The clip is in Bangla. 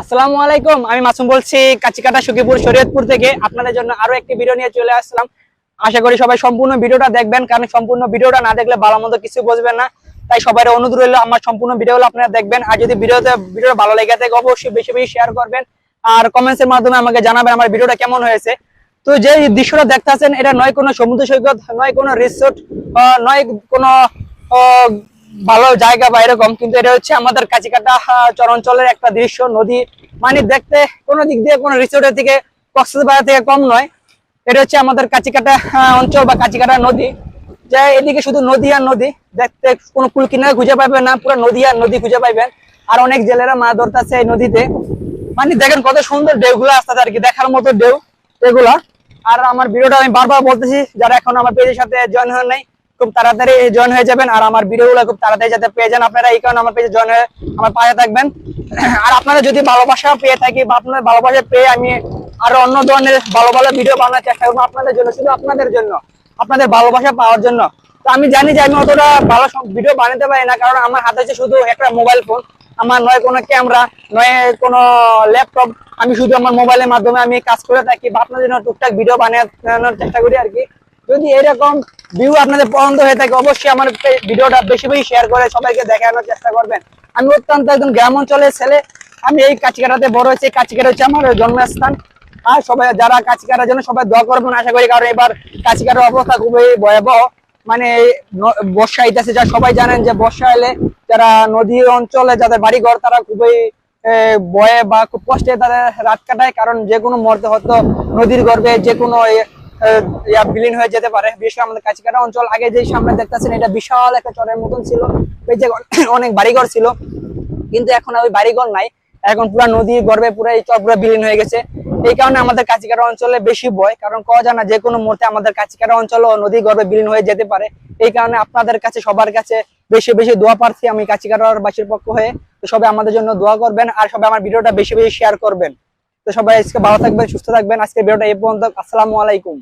আসসালামু আলাইকুম, আমি মাসুম বলছি কাচিকাটা সুখীপুর শরীয়তপুর থেকে। আপনাদের জন্য আরও একটি ভিডিও নিয়ে চলে আসলাম। আশা করি সবাই সম্পূর্ণ ভিডিওটা দেখবেন, কারণ সম্পূর্ণ ভিডিওটা না দেখলে ভালো মন্দ কিছু বুঝবেন না। তাই সবাই অনুরোধ রইল, আমার সম্পূর্ণ ভিডিওগুলো আপনারা দেখবেন। আর যদি ভিডিওতে, ভিডিওটা ভালো লেগে থাকে, অবশ্যই বেশি বেশি শেয়ার করবেন। আর কমেন্টস এর মাধ্যমে আমাকে জানাবেন আমার ভিডিওটা কেমন হয়েছে। তো যে দৃশ্যটা দেখতেছেন এটা নয় কোনো সমুদ্র সৈকত, নয় কোনো রিসোর্ট নয় কোনো ভালো জায়গা বা এরকম কিন্তু এটা হচ্ছে আমাদের কাছিকাটা আহ, চরাঞ্চলের একটা দৃশ্য নদী। মানে দেখতে কোনো দিক দিয়ে কোনো রিসোর্টের থেকে কক্সবাজার থেকে কম নয়। এটা হচ্ছে আমাদের কাছিকাটা আহ, অঞ্চল বা কাছিকাটা নদী। যে এদিকে শুধু নদী আর নদী দেখতে কোনো কুল কিনারে খুঁজে পাবেন না পুরো নদী আর নদী খুঁজে পাইবেন। আর অনেক জেলেরা মাছ ধরতেছে এই নদীতে। মানে দেখেন কত সুন্দর ঢেউগুলো আসতেছে আর কি দেখার মতো ঢেউ এগুলা। আর আমার ভিডিওটা আমি বারবার বলতেছি যারা এখন আমার পেজের সাথে জয়েন হয়ে নাই খুব তাড়াতাড়ি জয়েন হয়ে যাবেন আর আমার ভিডিওগুলো খুব তাড়াতাড়ি যাতে পেয়ে যান। আপনারা এই কারণে আমার পেজে জয়েন হয়ে আমার পাশে থাকবেন। আর আপনারা যদি ভালোবাসা পেয়ে থাকি বা আপনাদের ভালোবাসা পেয়ে আমি আরও অন্য ধরনের ভালো ভালো ভিডিও বানানোর চেষ্টা করব আপনাদের জন্য, শুধু আপনাদের জন্য, আপনাদের ভালোবাসা পাওয়ার জন্য। তো আমি জানি যে আমি অতটা ভালো ভিডিও বানাতে পারি না, কারণ আমার হাতে আছে শুধু একটা মোবাইল ফোন আমার নয় কোনো ক্যামেরা নয় কোনো ল্যাপটপ আমি শুধু আমার মোবাইলের মাধ্যমে আমি কাজ করে থাকি বা আপনাদের জন্য টুকটাক ভিডিও বানানোর চেষ্টা করি আর কি। যদি এরকম ভিউ আপনাদের পছন্দ হয়ে থাকে, অবশ্যই আমার ভিডিওটা বেশি বেশি শেয়ার করে সবাইকে দেখানোর চেষ্টা করবেন। আমি অত্যন্ত একজন গ্রাম অঞ্চলের ছেলে। আমি এই কাছিকাটাতে বড় হয়েছি। কাছিকাটা হচ্ছে আমার জন্মস্থান। আর সবাই যারা কাছিকাটার জন্য সবাই দোয়া করবেন। আশা করি কারণ এবার কাছিকাটার অবস্থা খুবই ভয়াবহ। মানে বর্ষা আইতেছে। যা সবাই জানেন যে বর্ষা এলে যারা নদী অঞ্চলে যাদের বাড়ি ঘর তারা খুবই ভয়ে বা খুব কষ্টে তাদের রাত কাটায়। কারণ যে কোনো মুহূর্তে হয়তো নদীর গর্ভে যে কোনো বিলীন হয়ে যেতে পারে। বিশেষ করে আমাদের কাছিকাটা অঞ্চল। আগে যে সামনে দেখতেছেন, এটা বিশাল একটা চরের মতন ছিল। অনেক বাড়িঘর ছিল। কিন্তু এখন ওই বাড়িঘর নাই। এখন পুরো নদী গর্ভে পুরো এই চর পুরো বিলীন হয়ে গেছে। এই কারণে আমাদের কাছিকাটা অঞ্চলে বেশি ভয়। কারণ কওয়া যায় না যে কোনো মুহূর্তে আমাদের কাছিকাটা অঞ্চল ও নদী গর্ভে বিলীন হয়ে যেতে পারে। এই কারণে আপনাদের কাছে, সবার কাছে বেশি বেশি দোয়া প্রার্থী আমি কাছিকাটার বাসীর পক্ষ হয়ে। তো সবাই আমাদের জন্য দোয়া করবেন আর সবাই আমার ভিডিওটা বেশি বেশি শেয়ার করবেন। তো সবাই আজকে ভালো থাকবেন, সুস্থ থাকবেন। আজকে ভিডিওটা এই পর্যন্ত। আসসালামু আলাইকুম।